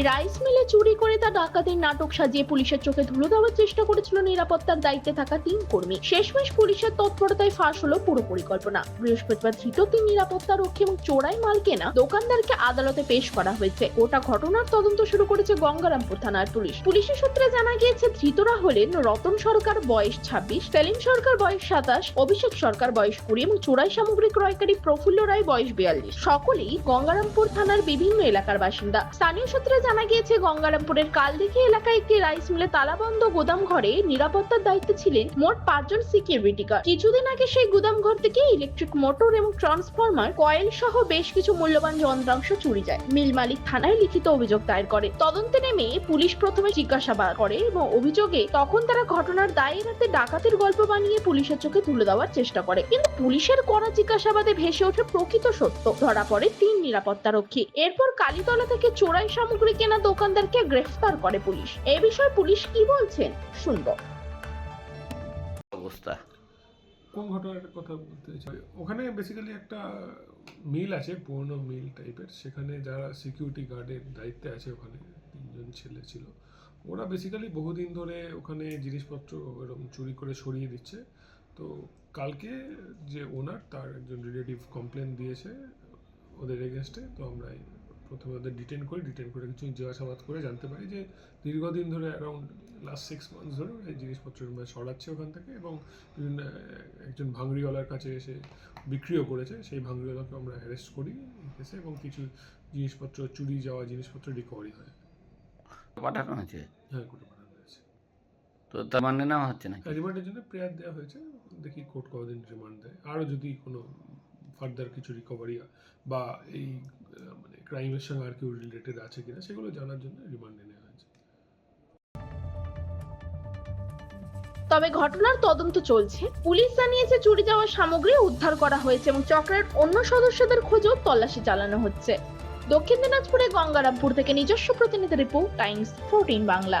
Rice মিলে চুরি করে তা ডাকাতের নাটক সাজিয়ে পুলিশের চোখে ধুলো দেওয়ার চেষ্টা করেছিল নিরাপত্তার দায়িত্বে থাকা তিন কর্মী। শেষমেশ পুলিশের তৎপরতায় ফাঁস হলো পুরো পরিকল্পনা। বৃহস্পতিবার ধৃত তিন নিরাপত্তা রক্ষী এবং চোরাই মাল কেনা দোকানদারকে আদালতে পেশ করা হয়েছে। গোটা ঘটনার তদন্ত শুরু করেছে গঙ্গারামপুর থানার পুলিশ। পুলিশের সূত্রে জানা গিয়েছে, ধৃতরা হলেন রতন সরকার বয়স ছাব্বিশ সেলিম সরকার বয়স সাতাশ, অভিষেক সরকার বয়স কুড়ি এবং চোরাই সামগ্রী ক্রয়কারী প্রফুল্ল রায় বয়স বিয়াল্লিশ। সকলেই গঙ্গারামপুর থানার বিভিন্ন এলাকার বাসিন্দা। স্থানীয় সূত্রে জানা গিয়েছে, গঙ্গারামপুরের কালদিঘি এলাকায় একটি রাইস মিলে তালাবন্ধ গোদাম ঘরে নিরাপত্তার দায়িত্বে ছিলেন মোট পাঁচজন সিকিউরিটি গার্ড। কিছুদিন আগে সেই গুদাম ঘর থেকে ইলেকট্রিক মোটর এবং ট্রান্সফরমার, কয়েল সহ বেশ কিছু মূল্যবান যন্ত্রাংশ চুরি যায়। মিল মালিক থানায় লিখিত অভিযোগ দায়ের করে। তদন্তে নেমে পুলিশ প্রথমে জিজ্ঞাসাবাদ করে এবং অভিযোগে তখন তারা ঘটনার দায় এড়াতে ডাকাতের গল্প বানিয়ে পুলিশের চোখে তুলে দেওয়ার চেষ্টা করে। কিন্তু পুলিশের করা জিজ্ঞাসাবাদে ভেসে ওঠে প্রকৃত সত্য। ধরা পড়ে তিন নিরাপত্তা রক্ষী এরপর কালীতলা থেকে চোরাই সামগ্রী কেনা দোকানদারকে গ্রেফতার করে পুলিশ। এ বিষয়ে পুলিশ কি বলছেন শুনব। অবস্থা। কোন ঘটনার কথা বলতে চাই? ওখানে বেসিক্যালি একটা মিল আছে পুরনো মিল টাইপের সেখানে যারা সিকিউরিটি গার্ডের দায়িত্বে আছে ওখানে তিনজন ছেলে ছিল। ওরা বেসিক্যালি বহুদিন ধরে ওখানে জিনিসপত্র এরকম চুরি করে সরিয়ে দিচ্ছে। তো কালকে যে ওনার তার একজন রিলেটিভ কমপ্লেন দিয়েছে ওদের এগেনস্টে তো আমরা এই প্রথমে ওদের ডিটেন করি ডিটেন করে কিছু জিজ্ঞাসাবাদ করে জানতে পারি যে দীর্ঘদিন ধরে অ্যারাউন্ড লাস্ট সিক্স মান্থস ধরে এই জিনিসপত্র মানে সরাচ্ছে ওখান থেকে এবং বিভিন্ন একজন ভাঙড়িওয়ালার কাছে এসে বিক্রিও করেছে। সেই ভাঙড়িওয়ালাকে আমরা অ্যারেস্ট করি কেসে এবং কিছু জিনিসপত্র চুরি যাওয়া জিনিসপত্র রিকভারি হয়। পাঠানো হয়েছে? হ্যাঁ করে পাঠানো হয়েছে। তো তার মানে নেওয়া হচ্ছে নাকি? রিমান্ডের জন্য প্রেয়ার দেওয়া হয়েছে। দেখি কোর্ট কতদিন রিমান্ড দেয়। আরও যদি কোনো ফার্দার কিছু রিকভারি বা এই মানে ক্রাইমের সঙ্গে আর কেউ রিলেটেড আছে কিনা সেগুলো জানার জন্য রিমান্ডে নেওয়া হয়েছে। তবে ঘটনার তদন্ত চলছে। পুলিশ জানিয়েছে চুরি যাওয়া সামগ্রী উদ্ধার করা হয়েছে এবং চক্রের অন্য সদস্যদের খোঁজও তল্লাশি চালানো হচ্ছে। দক্ষিণ দিনাজপুরে গঙ্গারামপুর থেকে নিজস্ব প্রতিনিধি রিপোর্ট, টাইমস ফোরটিন বাংলা।